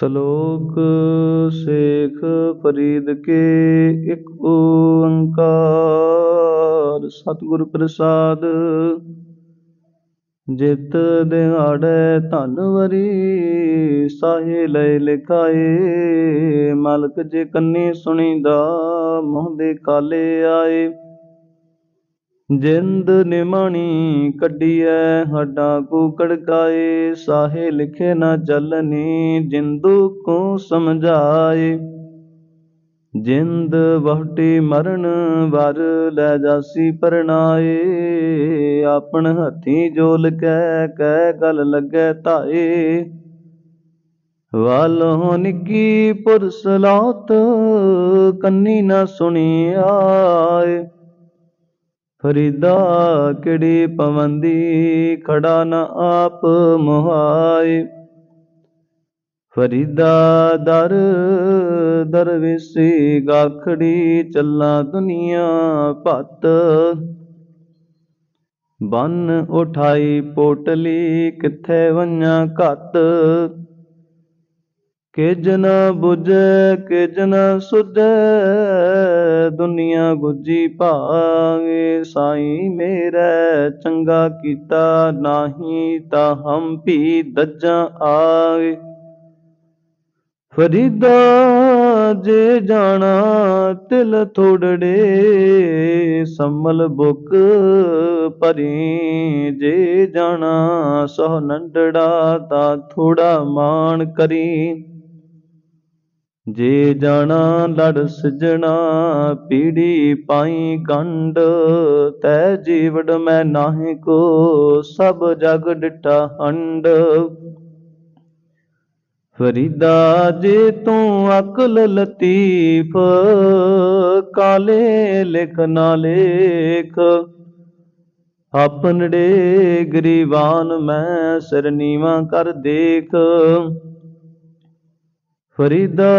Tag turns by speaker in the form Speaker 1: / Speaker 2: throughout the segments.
Speaker 1: ਸ਼ਲੋਕ ਸੇਖ ਫਰੀਦ ਕੇ ਇੱਕ ਓੰਕਾਰ। ਸਤਿਗੁਰ ਪ੍ਰਸਾਦ, ਜਿਤ ਦਿਹਾੜੇ ਧਨ ਵਰੀ, ਸਾਹੇ ਲੈ ਲਿਖਾਏ। ਮਾਲਕ ਜੇ ਕੰਨੀ ਸੁਣੀਦਾ, ਮੂੰਹ ਦੇ ਕਾਲੇ ਆਏ। ਜਿੰਦ ਨਿਮਾਣੀ ਕੱਢੀਐ, ਹੱਡਾਂ ਕੋ ਕੜਕਾਏ, ਸਾਹੇ ਲਿਖੇ ਨਾ ਚੱਲਨੀ, ਜਿੰਦੂ ਕੋ ਸਮਝਾਏ। ਜਿੰਦ ਬਹੁਟੀ ਮਰਨ ਵਰ ਲੈ ਜਾਸੀ ਪਰਨਾਏ ਆਪਣ ਹੱਥੀ ਜੋਲ ਕੈ ਕੈ ਗਲ ਲੱਗੈ ਧਾਏ। ਵਾਲੋਂ ਨਿੱਕੀ ਪੁਰਸਲਾਤ, ਕੰਨੀ ਨਾ ਸੁਣੀ ਆਏ ਫਰੀਦਾ ਕਿਹੜੀ ਪਵੰਦੀ, ਖੜਾ ਨ ਆਪ ਮੁਹਾਏ। ਫਰੀਦਾ ਦਰ ਦਰਵੇਸੀ ਗਾਖੜੀ ਚੱਲਾਂ ਦੁਨੀਆ ਭੱਤ। ਬੰਨ ਉਠਾਈ ਪੋਟਲੀ ਕਿੱਥੇ ਵੰਨਾ ਘੱਤ। ਕਿਜ ਨ ਬੁਝੈ ਕਿਜ ਨ ਸੁਝੈ ਦੁਨੀਆ ਗੁੱਜੀ ਭਾਗੇ, ਸਾਈ ਮੇਰਾ, ਚੰਗਾ ਕੀਤਾ ਨਾਹੀ ਤਾਂ ਹਮ ਭੀ ਦੱਜਾਂ ਆਗੇ। ਫਰੀਦਾ ਜੇ ਜਾਣਾ, ਤਿਲ ਥੋੜੜੇ, ਸੰਮਲ ਬੁਕ ਭਰੀ। ਜੇ ਜਾਣਾ ਸੋ ਨੰਡੜਾ ਤਾਂ ਥੋੜਾ ਮਾਣ ਕਰੀ। ਜੇ ਜਾਣਾ ਲੜ ਸਜਣਾ, ਪੀੜੀ ਪਾਈ ਕੰਡ, ਤੈ ਜੀਵੜ ਮੈਂ ਨਾਹੀ ਕੋ, ਸਭ ਜਗ ਡਿਟਾ ਹੰਡ। ਫਰੀਦਾ ਜੇ ਤੂੰ ਅਕਲ ਲਤੀਫ, ਕਾਲੇ ਲਿਖ ਨਾ ਲੇਖ। ਆਪਨੜੇ ਗਰੀਬਾਨ ਮੈਂ ਸਰਨੀਵਾ ਕਰ ਦੇਖ। ਫਰੀਦਾ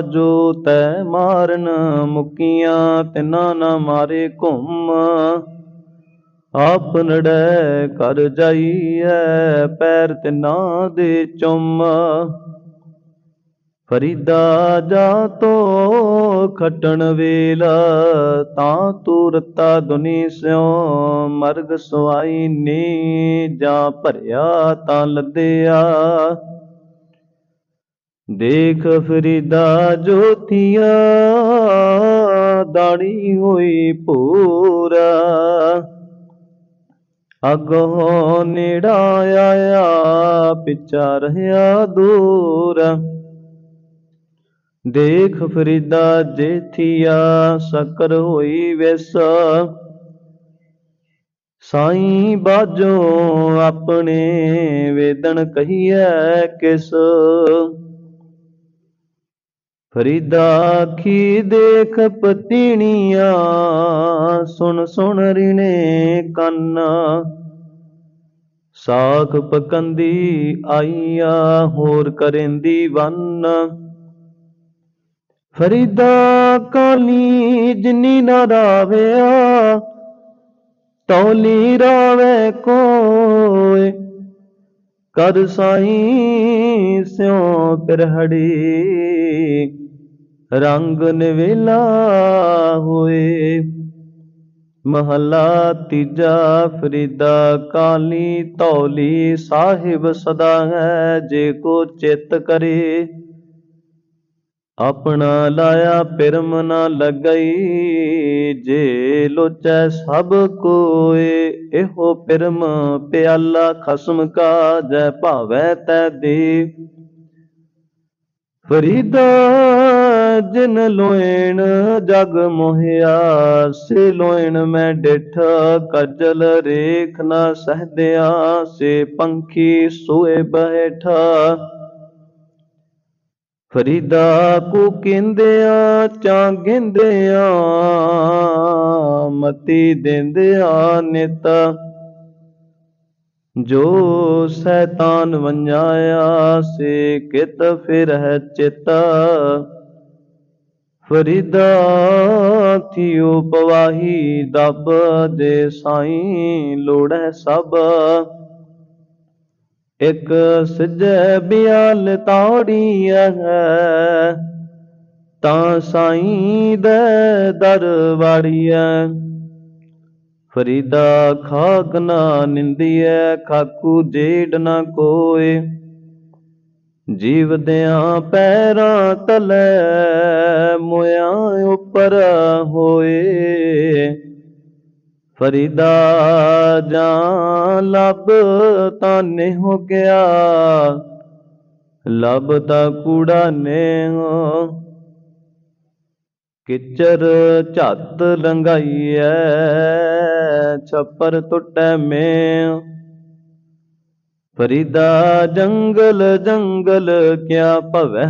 Speaker 1: ਜੋ ਤੈ ਮਾਰਨ ਮੁਕੀਆਂ, ਤਿਨਾ ਨਾ ਮਾਰੇ ਘੁੰਮ। ਆਪ ਆਪਨੜੈ ਕਰ ਜਾਈਐ, ਪੈਰ ਤਿਨਾ ਦੇ ਚੁੰਮ। ਫਰੀਦਾ ਜਾ ਤੋ ਖਟਣ ਵੇਲ, ਤਾਂ ਤੂਰਤਾ ਦੁਨੀ ਸਿਉ। ਮਰਗ ਸਵਾਈ ਨੇ ਜਾਂ ਭਰਿਆ ਤਾਂ ਲੱਦਿਆ। ਦੇਖ ਫਰੀਦਾ ਜੋਤੀਆ ਦਾੜੀ ਹੋਈ ਪੂਰਾ। ਅਗੋ ਨੇੜਾ ਆਇਆ, ਪਿਛਾ ਰਹਾ ਦੂਰ। ਦੇਖ ਫਰੀਦਾ ਜੇਥੀਆ ਸਕਰ ਹੋਈ ਵੈਸਾ। ਸਾਈਂ ਬਾਜੋ ਆਪਣੇ ਵੇਦਨ ਕਹੀਐ ਕਿਸ। ਫਰੀਦਾ ਕੀ ਦੇਖ ਪਤੀਣੀਆਂ, ਸੁਣ ਸੁਣ ਰਿਣੇ ਕੰਨ। ਸਾਖ ਪਕੰਦੀ ਆਈਆ, ਹੋਰ ਕਰੇਂਦੀ ਵੰਨ। ਫਰੀਦਾ ਕਾਲੀ ਜਿਨੀ ਨਾ ਰਾਵਿਆ, ਤੌਲੀ ਰਾਵੇ ਕੋਏ। ਕਰ ਸਾਈ ਸਿਉ ਪਿਰਹੜੀ? ਰੰਗ ਨਵੇਲਾ ਹੋਏ। ਮਹਲਾ ਤੀਜਾ ਫਰੀਦਾ ਕਾਲੀ ਤੌਲੀ ਸਾਹਿਬ ਸਦਾ ਹੈ ਜੇ ਕੋ ਚਿਤ ਕਰੇ। ਆਪਣਾ ਲਾਇਆ ਪਿਰਮ ਨਾ ਲੱਗਈ, ਜੇ ਲੋਚੈ ਸਭ ਕੋਏ, ਇਹੋ ਪਿਰਮ ਪਿਆਲਾ ਖਸਮ ਕਾ ਜੈ ਭਾਵੈ ਤੈ ਦੇ ਫਰੀਦਾ ਜਿਨ ਲੋਇਣ ਜਗ ਮੋਹਿਆ, ਸੇ ਲੋਇਣ ਮੈਂ ਡਿਠ ਕਜਲ ਰੇਖ ਨਾ ਸਹਦਿਆ, ਸੇ ਪੰਖੀ ਸੋਏ ਬੈਠਾ ਫਰੀਦਾ ਕੋ ਕਹਿੰਦਿਆਂ, ਚਾ ਗਿੰਦਿਆਂ ਮਤੀ ਦਿੰਦਿਆਂ ਨਿਤ। ਜੋ ਸੈਤਾਨ ਵੰਜਾਇਆ, ਸੇ ਕਿਤ ਫਿਰ ਹੈ ਚਿਤ। ਫਰੀਦਾ ਥਿਓ ਪਵਾਹੀ, ਦਬ ਦੇ ਸਾਈਂ ਲੋੜੈ ਸਭ। ਇਕ ਸਿਜੈ ਬਿਆਲ ਤਾੜੀਐ ਤਾਂ ਸਾਈਂ ਦੇ ਦਰ ਵਾੜੀਐ ਫਰੀਦਾ ਖਾਕ ਨਾ ਨਿੰਦੀਐ ਖਾਕੂ ਜੇੜ ਨਾ ਕੋਏ। ਜੀਵਦਿਆਂ ਪੈਰਾਂ ਤਲੇ, ਮੋਇਆ ਉੱਪਰ ਹੋਏ। ਫਰੀਦਾ ਜਾਂ ਲੱਭ ਤਾਂ ਨਹੀਂ ਹੋ ਗਿਆ। ਲੱਭ ਤਾਂ ਕੂੜਾ ਨੇ ਕਿਚਰ ਝੱਤ ਲੰਗਾਈਐ ਛੱਪਰ ਟੁੱਟੈ ਮੈਂ ਫਰੀਦਾ ਜੰਗਲ ਜੰਗਲ ਕਿਆ ਭਵੈ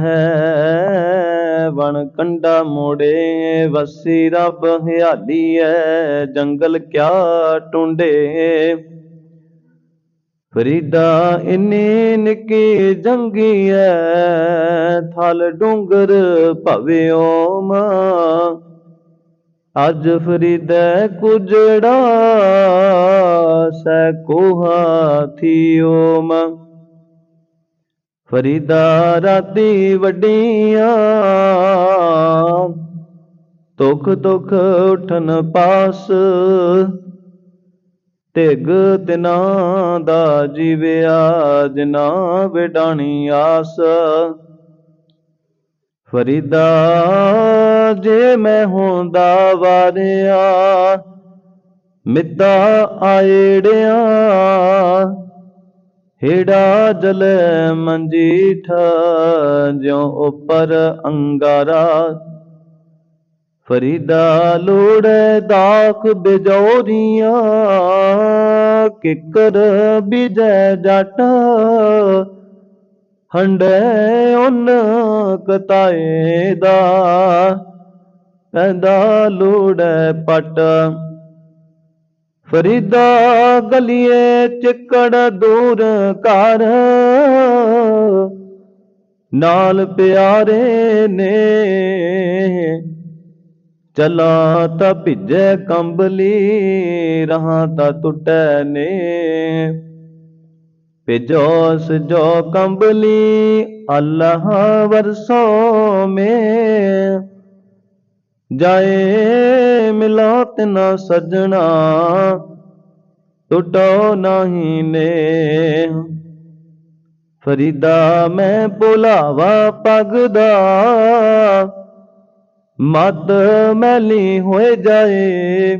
Speaker 1: ਵਣ ਕੰਡਾ ਮੋੜੇ, ਵਸੀ ਰੱਬ ਹਿਆਲੀ ਐ ਜੰਗਲ ਕਿਆ ਟੁੰਡੇ। ਫਰੀਦਾ ਇੰਨੀ ਨਿੱਕੀ ਜੰਗੀ ਐ ਥਲ ਡੂੰਗਰ ਭਵਿਓ ਮਾਂ। ਅੱਜ ਫਰੀਦਾ ਕੁਜੜਾ, ਸੈ ਕੋਹਾ ਥੀਓ ਮ। ਫਰੀਦਾ ਰਾਤੀ ਵੱਡੀਆਂ ਤੁਖ ਤੁਖ ਉਠਨ ਪਾਸ ਤਿਗ ਤਿਨਾ ਦਾ ਜੀਵਿਆ ਜਿਨਾ ਵਿਡਾਣੀ ਆਸ। ਫਰੀਦਾ ਜੇ ਮੈਂ ਹੁੰਦਾ ਵਾਰਿਆ ਮਿੱਦਾ ਆਏੜਿਆ ਹੇੜਾ ਜਲੇ ਮੰਜੀਠ ਜਿਉ ਉਪਰ ਅੰਗਾਰਾ। ਫਰੀਦਾ ਲੋੜੇ ਦਾਖ ਬਿਜੋਰੀਆਂ, ਕਿਕਰ ਬਿਜੈ ਜਟ। ਹੰਡੇ ਉਨ ਕਤਾਏ ਦਾ ਕਹਿੰਦਾ ਲੋੜੈ ਪਟ। ਫਰੀਦਾ ਗਲੀਏ ਚਿੱਕੜ ਦੂਰ ਘਰ। ਨਾਲ ਪਿਆਰੇ ਨੇ ਚਲਾ ਤਾਂ ਭਿੱਜੈ ਕੰਬਲੀ, ਰਹਾ ਤਾਂ ਟੁੱਟੈ ਨੇ। ਭਿਜੋ ਜੋ ਕੰਬਲੀ, ਅੱਲਾਹ ਵਰਸੋ ਮੇ। ਜਾਏ ਮਿਲਾਤ ਨਾ ਸਜਣਾ, ਟੁਟੋ ਨਹੀਂ ਨੇ। ਫਰੀਦਾ ਮੈਂ ਬੁਲਾਵਾ ਪਗਦਾ ਮਦ ਮੈਲੀ ਹੋਏ ਜਾਏ।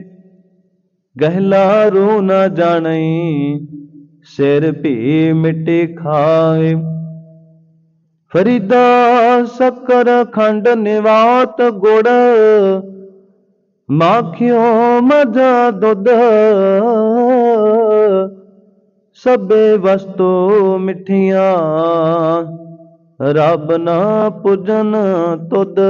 Speaker 1: ਗਹਿਲਾ ਰੂ ਨਾ ਜਾਣਈ, ਸਿਰ ਭੀ ਮਿੱਟੀ ਖਾਏ। ਫਰੀਦਾ ਸ਼ੱਕਰ ਖੰਡ ਨਿਵਾਤ ਗੁੜ ਮਾਖਿਓ ਮਜਾ ਦੁੱਧ। ਸਭੇ ਵਸਤੂ ਮਿੱਠੀਆਂ, ਰੱਬ ਨਾ ਪੁਜਨ ਤੁਧ।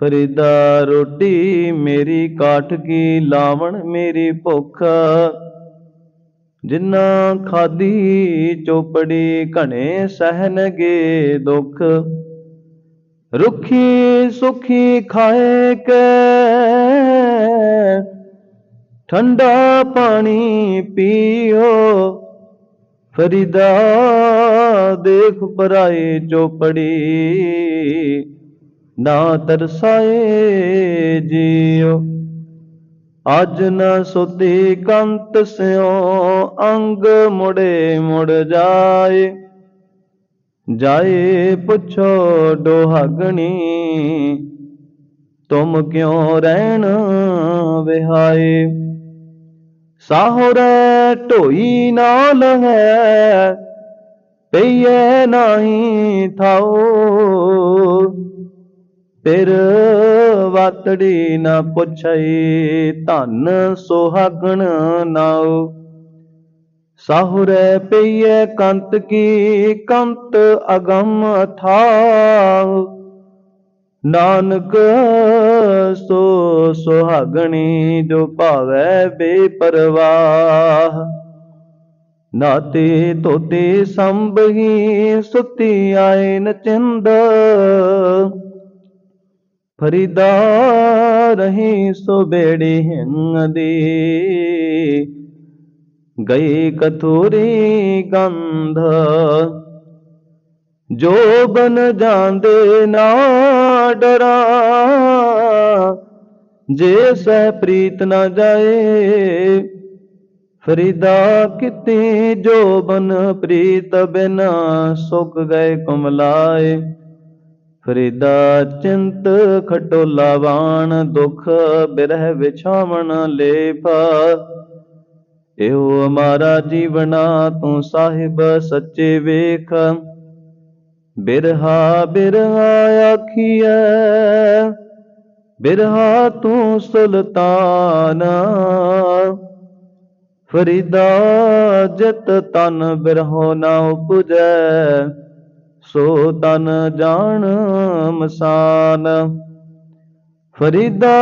Speaker 1: ਫਰੀਦਾ ਰੋਟੀ ਮੇਰੀ ਕਾਠ ਕੀ ਲਾਵਣ ਮੇਰੀ ਭੁੱਖ। ਜਿੰਨਾ ਖਾਦੀ ਚੋਪੜੀ ਘਣੇ ਸਹਿਨਗੇ ਦੁੱਖ। ਰੁਖੀ ਸੁਖੀ ਖਾਏ ਕੇ। ਠੰਡਾ ਪਾਣੀ ਪੀਓ। ਫਰੀਦਾ ਦੇਖ ਪਰਾਏ ਚੋਪੜੀ ਨਾ ਤਰਸਾਏ ਜੀਓ। ਅੱਜ ਨਾ ਸੁਤੀ ਕੰਤ ਸਿਓ ਅੰਗ ਮੁੜੇ ਮੁੜ ਜਾਏ। ਜਾਏ ਪੁੱਛੋ ਡੋਹਾਗਣੀ, ਤੁਮ ਕਿਉ ਰਹਿਣ ਵਿਹਾਏ? ਸਾਹੁਰੇ ਢੋਈ ਨਾਲ ਹੈ ਪਈਏ ਨਹੀਂ ਥਾਓ ਫਿਰ ਵਾਤੜੀ ਨਾ ਪੁੱਛਈ ਧਨ ਸੁਹਾਗਣ ਨਾਉ। ਸਾਹੁਰੇ ਪਈਏ ਕੰਤ ਕੀ, ਕੰਤ ਅਗੰਮ ਥਾਉ ਨਾਨਕ ਸੋ ਸੁਹਾਗਣੀ ਜੋ ਭਾਵੈ ਬੇਪਰਵਾਹ। ਨਾਤੇ ਤੋਤੇ ਸੰਭਹੀ ਸੁਤੀ ਆਏ ਨਚਿੰਦ। ਫਰੀਦਾ ਰਹੀ ਸੋ ਬੇੜੀ ਹਿੰਦੀ ਗਈ ਕਥੂਰੀ ਗੰਧ। ਜੋ ਬਨ ਜਾਂਦੇ ਨਾ ਡਰਾ, ਜੇ ਸਹਿ ਪ੍ਰੀਤ ਨਾ ਜਾਏ, ਫਰੀਦਾ ਕਿਤੇ ਜੋ ਬਨ ਪ੍ਰੀਤ ਬਿਨ ਸੁਖ ਗਏ ਕਮਲਾਏ। ਫਰੀਦਾ ਚਿੰਤ ਖਟੋਲਾ ਵਾਣ ਦੁਖ ਬਿਰਹ ਵਿਛਾਵਣ ਲੇਪਾ। ਇਹੋ ਹਮਾਰਾ ਜੀਵਨਾ ਤੂੰ ਸਾਹਿਬ ਸੱਚੇ ਵੇਖ। ਬਿਰਹਾ ਬਿਰਹਾ ਆਖੀਐ, ਬਿਰਹਾ ਤੂੰ ਸੁਲਤਾਨ। ਫਰੀਦਾ ਜਿਤ ਤਨ ਬਿਰਹੋ ਨਾ ਉਪਜੈ, ਸੋ ਤਨ ਜਾਣ ਮਸਾਨ। ਫਰੀਦਾ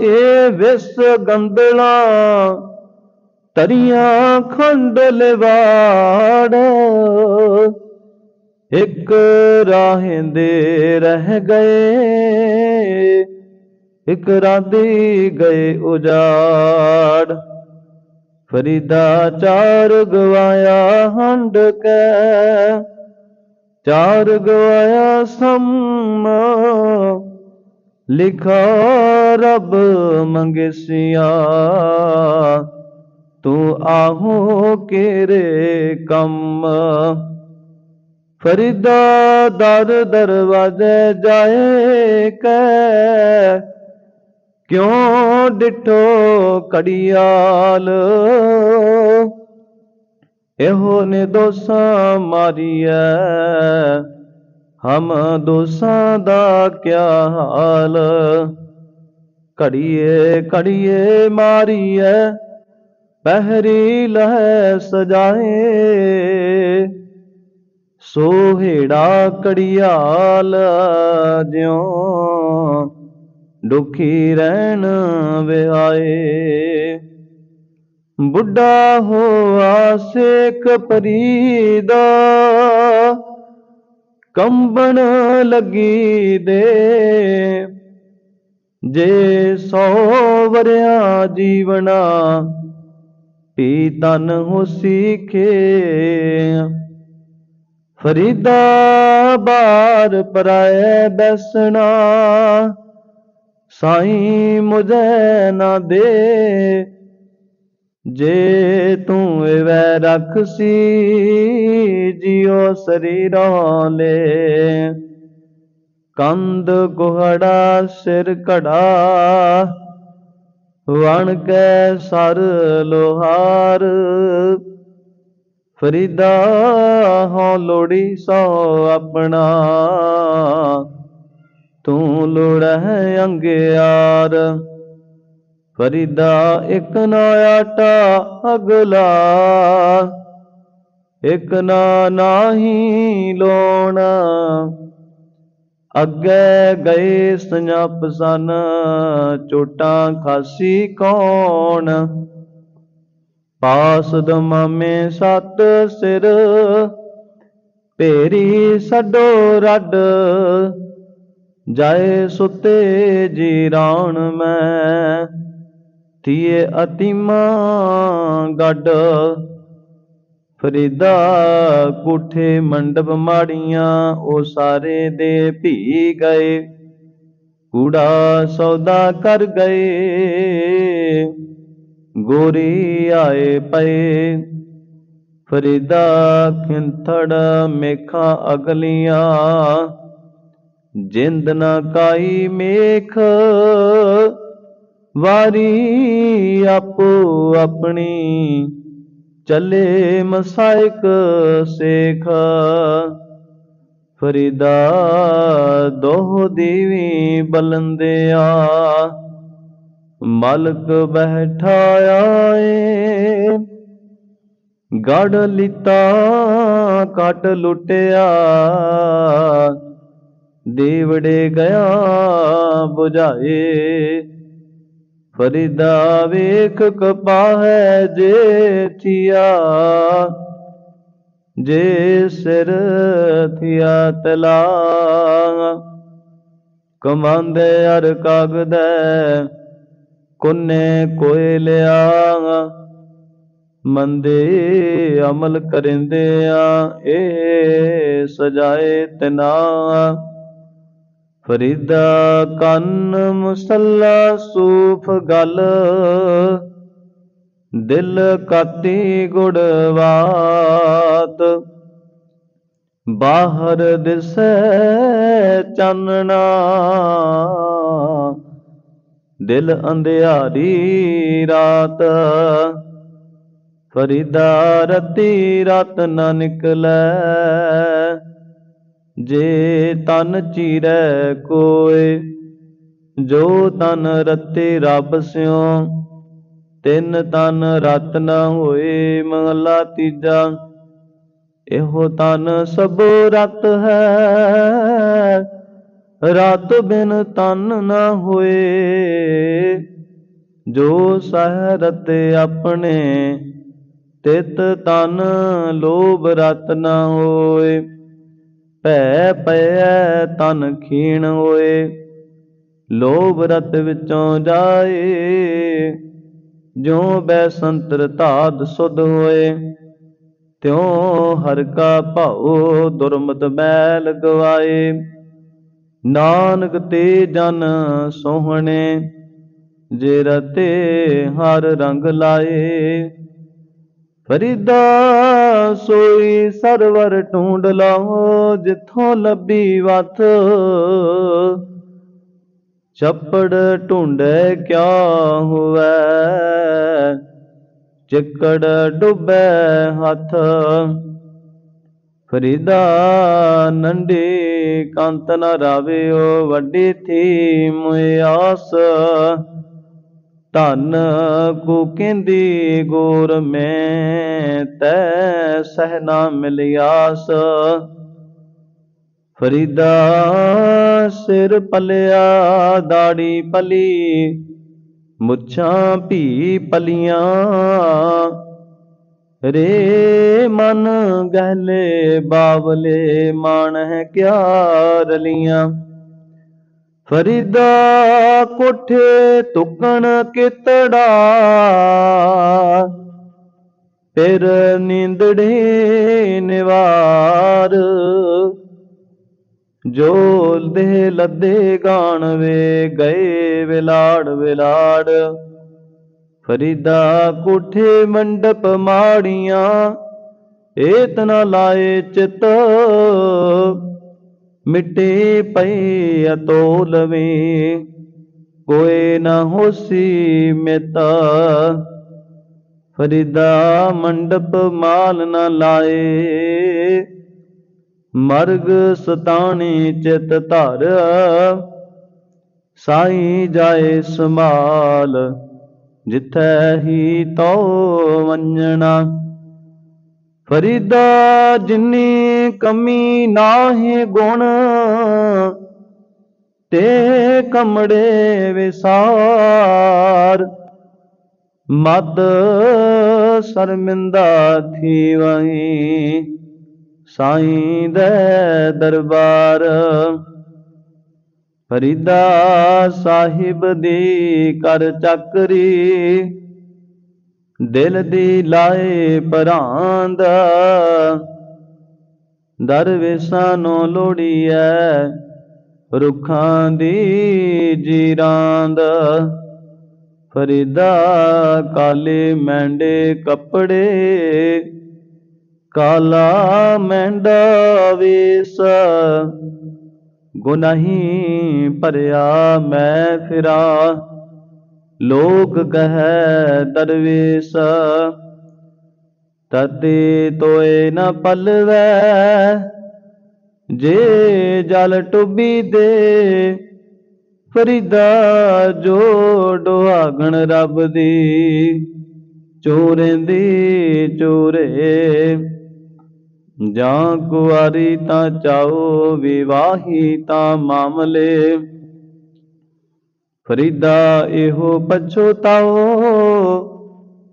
Speaker 1: ਏ ਵਿਸ ਗੰਦਲਾ ਤਰੀਆਂ ਖੰਡ ਲਿਵਾੜ ਇੱਕ ਰਾਹਿੰਦੇ ਰਹਿ ਗਏ, ਇੱਕ ਰਾਂਦੀ ਗਏ ਉਜਾੜ। ਫਰੀਦਾ ਚਾਰ ਗਵਾਇਆ ਹੰਡ ਕੈ, ਚਾਰ ਗਵਾਇਆ ਸਮ, ਲਿਖਾ ਰੱਬ ਮੰਗੇਸ਼ੀਆਂ। ਤੂੰ ਆਹੋ ਕੇਰੇ ਕੰਮ? ਫਰੀਦਾ ਦਰ ਦਰਵਾਜ਼ੇ ਜਾਏ ਕੈ ਕਿਉਂ ਡਿਠੋ ਕੜੀਆਲ ਇਹੋ ਨੇ ਦੋਸਾਂ ਮਾਰੀਐ, ਹਮ ਦੋਸਾਂ ਦਾ ਕਿਆ ਹਾਲ? ਘੜੀਏ ਘੜੀਏ ਮਾਰੀਐ ਪਹਿਰੀ ਲਹਿ ਸਜਾਏ। ਸੋਹੇੜਾ ਕੜੀਆਲ ਜਿਉ ਦੁਖੀ ਰਹਿਣ ਵਿਹਾਏ ਬੁੱਢਾ ਹੋਆ ਸੇਕ ਪਰੀਦਾ, ਕੰਬਣ ਲੱਗੀ ਦੇ। ਜੇ ਸੌ ਵਰਿਆ ਜੀਵਨਾ ਪੀ ਤਨ ਹੋ ਸਿਖੇ। ਫਰੀਦਾ ਬਾਰ ਪਰਾਏ ਬੈਸਣਾ, ਸਾਈਂ ਮੁਝੇ ਨਾ ਦੇ। ਜੇ ਤੂੰ ਵੈ ਰਖਸੀ ਜਿਉ ਸਰੀਰੋਂ ਲੈ। ਕੰਦ ਕੁਹੜਾ ਸਿਰ ਘੜਾ ਵਣ ਕੈ ਸਰ ਲੋਹਾਰ। ਫਰੀਦਾ ਹੋ ਲੋੜੀ ਸੋ ਆਪਣਾ। ਤੂੰ ਲੋੜਹਿ ਅੰਗਿਆਰ। ਫਰੀਦਾ ਇਕ ਨਾ ਆਟਾ ਅਗਲਾ। ਇਕ ਨਾ ਨਾਹੀ ਲੋਣਾ। ਅੱਗੇ ਗਏ ਸੰਜਪ ਸਨ, ਚੋਟਾਂ ਖਾਸੀ ਕੌਣ? ਪਾਸ ਦਮਾਮੇ ਸਤ ਸਿਰ, ਭੇਰੀ ਸਡੋ ਰੱਡ। ਜਾਏ ਸੁਤੇ ਜੀਰਾਣ ਮੈਂ ਥੀਏ ਅਤੀਮਾ ਗੱਡ। ਫਰੀਦਾ ਕੋਠੇ ਮੰਡਪ ਮਾੜੀਆਂ, ਉਹ ਸਾਰੇ ਦੇ ਭੀ ਗਏ। ਕੂੜਾ ਸੌਦਾ ਕਰ ਗਏ। ਗੋਰੀ ਆਏ ਪਏ। ਫਰੀਦਾ ਖਿੰਥੜ ਮੇਖਾਂ ਅਗਲੀਆਂ। ਜਿੰਦ ਨਾ ਕਾਈ ਮੇਖ। ਵਾਰੀ ਆਪੋ ਆਪਣੀ। ਚੱਲੇ ਮਸਾਇਕ ਸੇਖ। ਫਰੀਦਾ ਦੋਹ ਦੀਵੀ ਬਲੰਦਿਆ। ਮਲਕ ਬੈਠਾ ਏ ਗੜ ਲਿਤਾ ਕਟ ਲੁੱਟਿਆ। ਦੇਵੜੇ ਗਿਆ 부ਝਾਏ ਫਰੀਦਾ ਵੇਖ ਕਪਾਹੈ ਜੇ ਥਿਆ, ਜੇ ਸਿਰ ਥਿਆ ਤਲਾ। ਕਮਾਂਦੇ ਅਰ ਕਾਗਦੈ, ਕੁੰਨੇ ਕੋਇ ਲਿਆ। ਮੰਦੇ ਅਮਲ ਕਰਿੰਦਿਆ, ਇਹ ਸਜਾਏ ਤਿਨਾ। ਫਰੀਦਾ ਕੰਨ ਮੁਸੱਲਾ ਸੂਫ ਗਲ, ਦਿਲ ਕਾਤੀ ਗੁੜਵਾਤ ਬਾਹਰ ਦਿਸੈ ਚਾਨਣਾ, ਦਿਲ ਅੰਧਿਆਰੀ ਰਾਤ। ਫਰੀਦਾ ਰਤੀ ਰਤ ਨਾ ਨਿਕਲੈ ਜੇ ਤਨ ਚੀਰੈ ਕੋਏ ਜੋ ਤਨ ਰਤੇ ਰੱਬ ਸਿਓ ਤਿੰਨ ਤਨ ਰਤ ਨ ਹੋਏ ਮੰਗਲਾ ਤੀਜਾ, ਇਹੋ ਤਨ ਸਭੋ ਰਤ ਹੈ। ਰਤ ਬਿਨ ਤਨ ਨਾ ਹੋਏ, ਜੋ ਸਹਿ ਰਤੇ ਆਪਣੇ, ਤਿਤ ਤਨ ਲੋਭ ਰਤ ਨਾ ਹੋਏ। ਭੈ ਪਇਐ ਤਨ ਖੀਣ ਹੋਏ, ਲੋਭ ਰਤ ਵਿੱਚੋਂ ਜਾਏ। ਜਿਉ ਬੈ ਸੰਤਰ ਧਾਤ ਸੁਧ ਹੋਏ, ਤਿਉ ਹਰ ਕਾ ਭਾਉ ਦੁਰਮਤ ਮੈਲ ਗਵਾਏ। ਨਾਨਕ ਤੇ ਜਨ ਸੋਹਣੇ, ਜੇ ਰਤੇ ਹਰ ਰੰਗ ਲਾਏ। ਫਰੀਦਾ ਸੋਈ ਸਰਵਰ ਢੂੰਡ ਲਾਓ ਜਿੱਥੋਂ ਲੱਭੀ ਵਤ ਛੱਪੜ ਢੂੰਡੇ ਕਿਆ ਹੋਵੇ? ਚਿੱਕੜ ਡੁੱਬੇ ਹੱਥ। ਫਰੀਦਾ ਨੰਡੀ ਕੰਤ ਨ ਰਾਵਿਓ, ਵੱਡੀ ਥੀ ਮੁਆਸ ਧਨ ਕੋ ਕਹਿੰਦੀ ਗੋਰ ਮੈਂ ਤੈ ਸਹਿ ਨਾ ਮਿਲਿਆਸ। ਫਰੀਦਾ ਸਿਰ ਪਲਿਆ, ਦਾੜੀ ਪਲੀ, ਮੁੱਛਾਂ ਭੀ ਪਲੀਆਂ। ਰੇ ਮਨ ਗਹਿਲੇ, ਬਾਵਲੇ ਮਾਣ ਹੈ ਕਿਆ ਰਲੀਆਂ। ਫਰੀਦਾ ਕੋਠੇ ਤੁਕਣ ਕਿਤੜਾ। ਫਿਰ ਨੀਂਦੜੇ ਨਿਵਾਰ ਜੋ ਦੇ ਲੱਦੇ ਗਾਣ ਵੇ ਗਏ ਵਿਲਾੜ ਵਿਲਾੜ। ਫਰੀਦਾ ਕੋਠੇ ਮੰਡਪ ਮਾੜੀਆਂ, ਏਤਨਾ ਲਾਏ ਚਿਤ ਮਿੱਟੇ ਪਈ ਅਤੋਲਵੇਂ ਕੋਈ ਨਾ ਹੋਸੀ ਮੇਤਾ ਫਰੀਦਾ ਮੰਡਪ ਮਾਲ ਨਾ ਲਾਏ, ਮਰਗ ਸਤਾਣੀ ਚਿਤ ਧਰ। ਸਾਈ ਜਾਏ ਸੰਭਾਲ, ਜਿਥੈ ਹੀ ਤੋ ਵੰਜਣਾ। ਫਰੀਦਾ ਜਿਨੀ ਕਮੀ ਨਾਹੀ ਗੁਣ, ਤੇ ਕਮੜੇ ਵਿਸਾਰ। ਮਦ ਸ਼ਰਮਿੰਦਾ ਥੀ ਵਹੀ ਸਾਈਂ ਦੇ ਦਰਬਾਰ। ਫਰੀਦਾ ਸਾਹਿਬ ਦੀ ਕਰ ਚੱਕਰੀ ਦਿਲ ਦੀ ਲਾਏ ਪਰਾਂਦ ਦਰਵੇਸਾਂ ਨੂੰ ਲੋੜੀਐ ਰੁੱਖਾਂ ਦੀ ਜੀਰਾਂਦ ਫਰੀਦਾ ਕਾਲੇ ਮੈਂਡੇ ਕੱਪੜੇ, ਕਾਲਾ ਮੈਂਡਾ ਵੇਸ। ਗੁਨਾਹੀ ਭਰਿਆ ਮੈਂ ਫਿਰਾ। ਲੋਕ ਕਹੈ ਦਰਵੇਸ, ਤਤੇ ਤੋਏ ਨ ਪਲਵੈ। ਜੇ ਜਲ ਟੁੱਬੀ ਦੇ, ਫਰੀਦਾ ਜੋ ਡੁਹਾਗਣ ਰੱਬ ਦੀ। ਚੋਰੇਂਦੀ ਚੋਰੇ, ਜਾਂ ਕੁਆਰੀ ਤਾਂ ਚਾਓ, ਵਿਵਾਹੀ ਤਾਂ ਮਾਮਲੇ। ਫਰੀਦਾ ਇਹੋ ਪਛੋਤਾਓ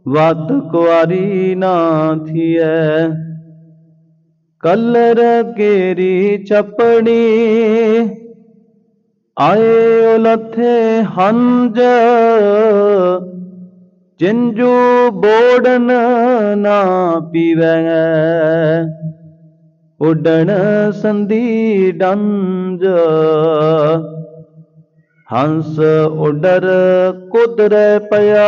Speaker 1: ਵਤ ਕੁਆਰੀ ਨਾ ਥੀਐ। ਕਲਰ ਕੇਰੀ ਚਪੜੀ, ਆਏ ਉਲਥੇ ਹੰਜ ਜਿੰਜੂ ਬੋੜਨ ਨਾ ਪੀਵੈ ਉਡਣ ਸੰਦੀ ਡੰਜ ਹੰਸ ਉਡਰ ਕੁਦਰੈ ਪਿਆ।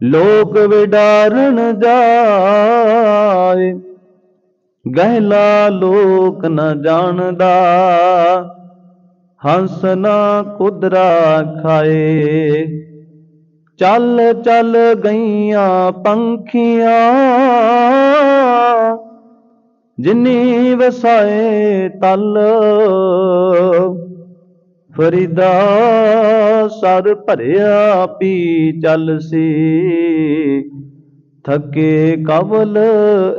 Speaker 1: ਲੋਕ ਵਿਡਾਰਨ ਜਾਏ, ਗਹਿਲਾ ਲੋਕ ਨ ਜਾਣਦਾ। ਹੰਸ ਨਾ ਕੁਦਰਾ ਖਾਏ, ਚੱਲ ਚੱਲ ਗਈਆਂ ਪੰਖੀਆਂ। ਜਿਨੀ ਵਸਾਏ ਤਲ ਫਰੀਦਾ, ਸਰ ਭਰਿਆ ਪੀ ਚੱਲ ਸੀ। ਥੱਕੇ ਕਵਲ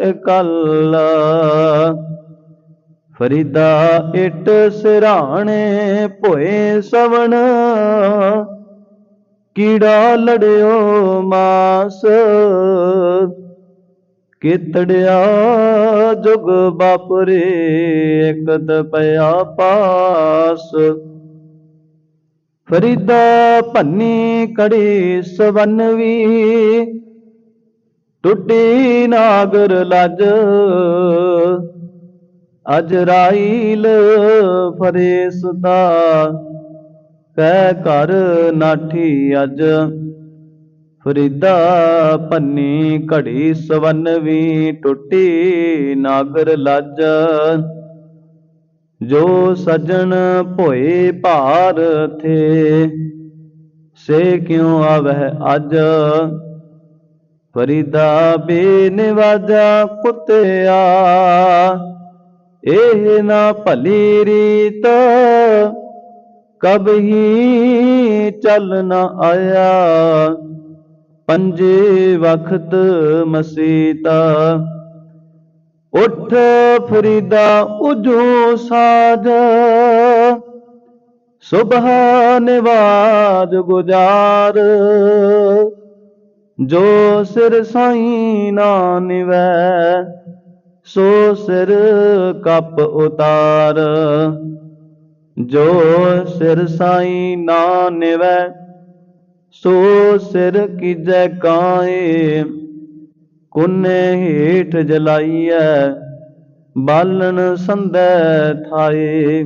Speaker 1: ਇਕੱਲ ਫਰੀਦਾ ਇਟ ਸਿਰਾਣੇ ਭੋਏ ਸਵਣ। ਕੀੜਾ ਲੜਿਓ ਮਾਸ। ਕਿਤੜਿਆ ਜੁਗ ਬਾਪਰੇ ਇਕਤ ਪਿਆ ਪਾਸ। ਫਰੀਦਾ ਭੰਨੀ ਕੜੀ ਸਵਨਵੀ ਟੁੱਟੀ ਨਾਗਰ ਲੱਜ ਅਜਰਾਈਲ ਫਰੇਸਤਾ ਕਹਿ ਕਰ ਨਾਠੀ ਅਜ, ਫਰੀਦਾ ਪੰਨੀ ਘੜੀ ਸਵਨਵੀ ਟੁੱਟੀ ਨਾਗਰ ਲੱਜ ਜੋ ਸਜਣ ਭੋਏ ਭਾਰ ਥੇ, ਸੇ ਕਿਉ ਆਵਹਿ ਅਜ? ਫਰੀਦਾ ਬੇਨਿਵਾਜਾ ਕੁੱਤਿਆ, ਇਹ ਨਾ ਭਲੀ ਰੀਤ ਕਬਹੀ ਚੱਲ ਨਾ ਆਇਆ? ਪੰਜੇ ਵਖਤ ਮਸੀਤਾ ਉਠ ਫਰੀਦਾ ਉਜੋ ਸਾਜ। ਸੁਬਹ ਨਿਵਾਜ ਗੁਜਾਰ। ਜੋ ਸਿਰ ਸਾਈ ਨਾ ਨਿਵੈ, ਸੋ ਸਿਰ ਕਪ ਉਤਾਰ। ਜੋ ਸਿਰ ਸਾਈ ਨਾ ਨਿਵੈ, ਸੋ ਸਿਰ ਕੀਜੈ ਕਾਏ। ਕੁਨੇ ਹੇਠ ਜਲਾਈਐ, ਬਾਲਣ ਸੰਦੈ ਥਾਏ।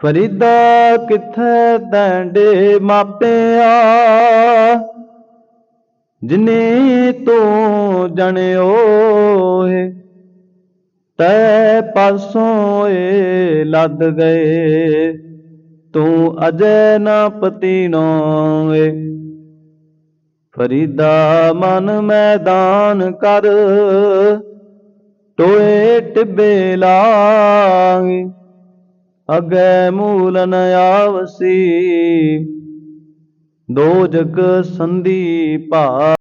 Speaker 1: ਫਰੀਦਾ ਕਿੱਥੈ ਤੈਂਡੇ ਮਾਪਿਆ, ਜਿਨੇ ਤੂੰ ਜਣਿਓ ਏ ਤੈ ਪਾਸੋਂ ਏ ਲੱਦ ਗਏ, ਤੂੰ ਅਜੇ ਨਾ ਪਤੀਨੋ ਏ। ਫਰੀਦਾ ਮਨ ਮੈਦਾਨ ਕਰ। ਟੋਏ ਟਿੱਬੇ ਲਾਂਗੇ ਅਗੈ ਮੂਲ ਨ ਆਵਸੀ। ਦੋਜਕ ਸੰਧੀ ਭਾ